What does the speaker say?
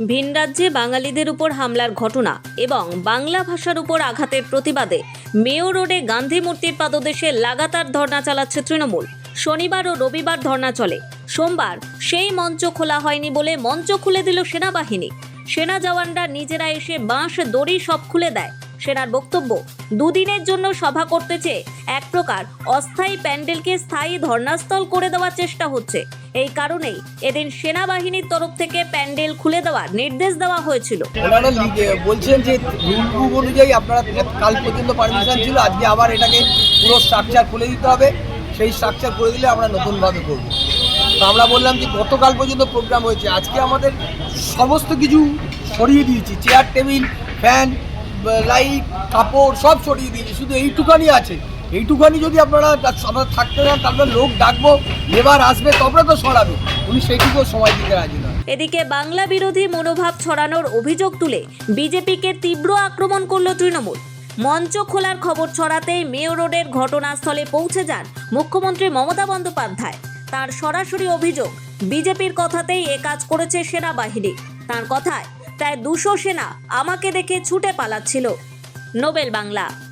ভিন রাজ্যে বাঙালিদের উপর হামলার ঘটনা এবং বাংলা ভাষার উপর আঘাতের প্রতিবাদে মেয়র রোডে গান্ধী মূর্তির পাদদেশে লাগাতার ধর্না চালাচ্ছে তৃণমূল। শনিবার ও রবিবার ধর্না চলে। সোমবার সেই মঞ্চ খোলা হয়নি বলে মঞ্চ খুলে দিল সেনাবাহিনী। সেনা জওয়ানরা নিজেরা এসে বাঁশ, দড়ি সব খুলে দেয়। সেনার বক্তব্য দুদিনের জন্য সভা করতে চেয়ে এক প্রকার অস্থায়ী প্যান্ডেলকে স্থায়ী ধর্নাস্থল করে দেওয়ার চেষ্টা হচ্ছে। এই কারণেই এদিন সেনাবাহিনীর তরফ থেকে প্যান্ডেল খুলে দেওয়ার নির্দেশ দেওয়া হয়েছিল। বলছেন যে রুল অনুযায়ী আপনারা কাল পর্যন্ত পারমিশন ছিল, আজকে আবার এটাকে পুরো স্ট্রাকচার খুলে দিতে হবে। সেই স্ট্রাকচার করে দিলে আমরা নতুনভাবে করব। তো আমরা বললাম যে গতকাল পর্যন্ত প্রোগ্রাম হয়েছে। আজকে আমাদের সমস্ত কিছু সরিয়ে দিয়েছি। চেয়ার, টেবিল, ফ্যান লাইট কাপড় সব সরিয়ে দিয়েছি, শুধু এইটুখানি আছে। এইটুখানি যদি আপনারা আমরা থাকতে চান, তাহলে লোক ডাকবো লেবার আসবে, তবে তো সরাবে। উনি সেইটুকু সময় দিতে রাজি এদিকে বাংলা বিরোধী মনোভাব ছড়ানোর অভিযোগ তুলে বিজেপিকে তীব্র আক্রমণ করল তৃণমূল। মঞ্চ খোলার খবর ছড়াতেই মেয়র রোডের ঘটনাস্থলে পৌঁছে যান মুখ্যমন্ত্রী মমতা বন্দ্যোপাধ্যায়। তার সরাসরি অভিযোগ, বিজেপির কথাতেই এ কাজ করেছে সেনাবাহিনী। তার কথায় প্রায় দুশো সেনা আমাকে দেখে ছুটে পালাচ্ছিল। নোবেল বাংলা।